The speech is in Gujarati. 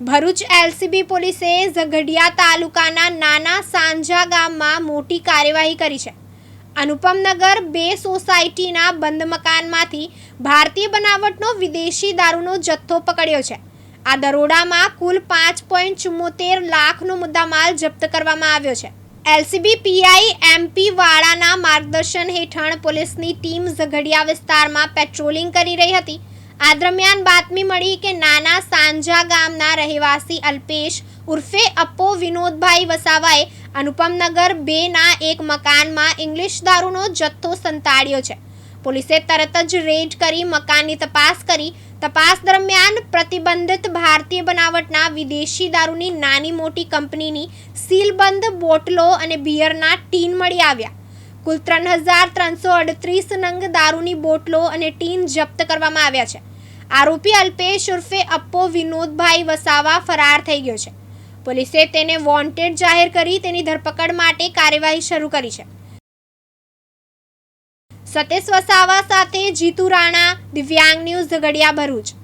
ભરૂચ એલસીબી પોલીસે ઝઘડિયા તાલુકાના નાના સાંજા ગામમાં મોટી કાર્યવાહી કરી છે. અનુપમનગર બે સોસાયટીના બંધ મકાનમાંથી ભારતીય બનાવટનો વિદેશી દારૂનો જથ્થો પકડ્યો છે. આ દરોડામાં કુલ પાંચ પોઈન્ટ ચુમ્મોતેર લાખનો મુદ્દામાલ જપ્ત કરવામાં આવ્યો છે. એલસીબી પીઆઈ એમપી વાળાના માર્ગદર્શન હેઠળ પોલીસની ટીમ ઝઘડિયા વિસ્તારમાં પેટ્રોલિંગ કરી રહી હતી. આ દરમિયાન બાતમી મળી કે નાના સાંજા ગામના રહેવાસી અલ્પેશ ઉર્ફે અપ્પો વિનોદભાઈ વસાવાએ અનુપમનગર બેના એક મકાનમાં ઇંગ્લિશ દારૂનો જથ્થો સંતાડ્યો છે. પોલીસે તરત જ રેડ કરી મકાનની તપાસ કરી. તપાસ દરમિયાન પ્રતિબંધિત ભારતીય બનાવટના વિદેશી દારૂની નાની મોટી કંપનીની સીલબંધ બોટલો અને બિયરના ટીન મળી આવ્યા. કુલ ત્રણ હજાર ત્રણસો અડત્રીસ નંગ દારૂની બોટલો અને ટીન જપ્ત કરવામાં આવ્યા છે. આરોપી અલ્પેશ ઉર્ફે અપ્પો વિનોદભાઈ વસાવા ફરાર થઈ ગયો છે. પોલીસે તેને વોન્ટેડ જાહેર કરી તેની ધરપકડ માટે કાર્યવાહી શરૂ કરી છે. સતીશ વસાવા સાથે જીતુ રાણા, દિવ્યાંગ ન્યૂઝ ઝઘડિયા ભરૂચ.